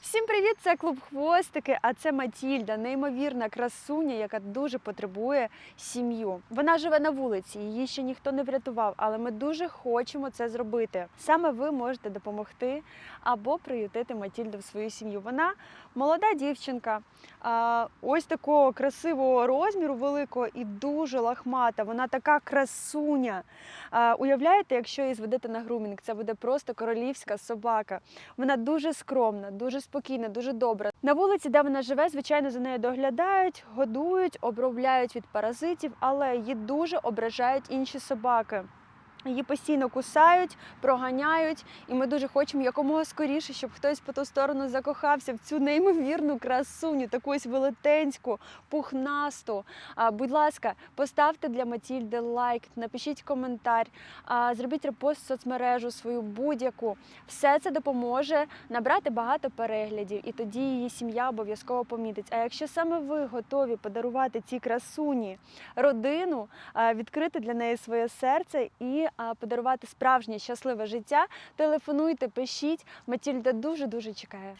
Всім привіт! Це клуб Хвостики, а це Матільда, неймовірна красуня, яка дуже потребує сім'ю. Вона живе на вулиці, її ще ніхто не врятував, але ми дуже хочемо це зробити. Саме ви можете допомогти або приютити Матільду в свою сім'ю. Вона молода дівчинка, ось такого красивого розміру, великого і дуже лахмата. Вона така красуня. Уявляєте, якщо її зведете на грумінг, це буде просто королівська собака. Вона дуже скромна, дуже спокійна, дуже добра. На вулиці, де вона живе, звичайно, за нею доглядають, годують, обробляють від паразитів, але її дуже ображають інші собаки. Її постійно кусають, проганяють, і ми дуже хочемо якомога скоріше, щоб хтось по ту сторону закохався в цю неймовірну красуню, таку велетенську, пухнасту. А, будь ласка, поставте для Матільди лайк, напишіть коментар, а, зробіть репост в соцмережу свою будь-яку. Все це допоможе набрати багато переглядів, і тоді її сім'я обов'язково помітить. А якщо саме ви готові подарувати цій красуні родину, відкрити для неї своє серце і подарувати справжнє щасливе життя, телефонуйте, пишіть. Матільда дуже дуже чекає.